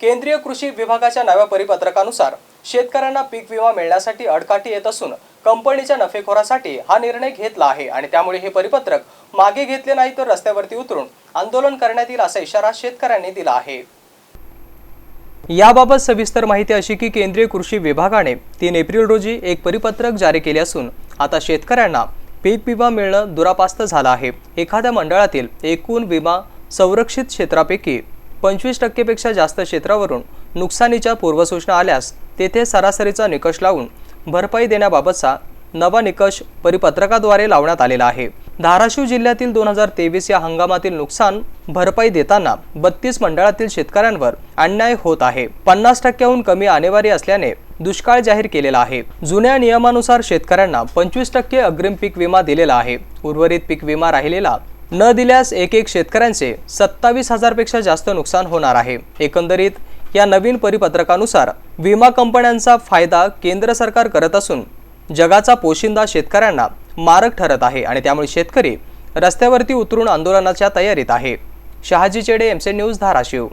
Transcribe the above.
केंद्रीय कृषी विभागाच्या नव्या परिपत्रकानुसार शेतकऱ्यांना पीक विमा मिळण्यासाठी अडकाठी येत असून कंपनीच्या नफेखोरासाठी हा निर्णय घेतला आहे आणि त्यामुळे हे परिपत्रक मागे घेतले नाही तर रस्त्यावरती उतरून आंदोलन करण्यात येईल असा इशारा शेतकऱ्यांनी दिला आहे. याबाबत सविस्तर माहिती अशी की केंद्रीय कृषी विभागाने तीन एप्रिल रोजी एक परिपत्रक जारी केले असून आता शेतकऱ्यांना पीक विमा मिळणं दुरापास्त झालं आहे. एखाद्या मंडळातील एकूण विमा संरक्षित क्षेत्रापैकी पंचवीस टक्केपेक्षा जास्त क्षेत्रावरून नुकसानीच्या पूर्वसूचना आल्यास तेथे सरासरीचा निकष लावून भरपाई देण्याबाबतचा नवा निकष परिपत्रकाद्वारे लावण्यात आलेला आहे. धाराशिव जिल्ह्यातील दोन हजार तेवीस या हंगामातील नुकसान भरपाई देताना बत्तीस मंडळातील शेतकऱ्यांवर अन्याय होत आहे. पन्नास टक्क्याहून कमी आणेवारी असल्याने दुष्काळ जाहीर केलेला आहे. जुन्या नियमानुसार शेतकऱ्यांना पंचवीस टक्के अग्रिम पीक विमा दिलेला आहे. उर्वरित पीक विमा राहिलेला न दिल्यास एक एक शेतकऱ्यांचे सत्तावीस हजारपेक्षा जास्त नुकसान होणार आहे. एकंदरीत या नवीन परिपत्रकानुसार विमा कंपन्यांचा फायदा केंद्र सरकार करत असून जगाचा पोशिंदा शेतकऱ्यांना मारक ठरत आहे आणि त्यामुळे शेतकरी रस्त्यावरती उतरून आंदोलनाच्या तयारीत आहे. शहाजी चेडे एमसे न्यूज धाराशिव.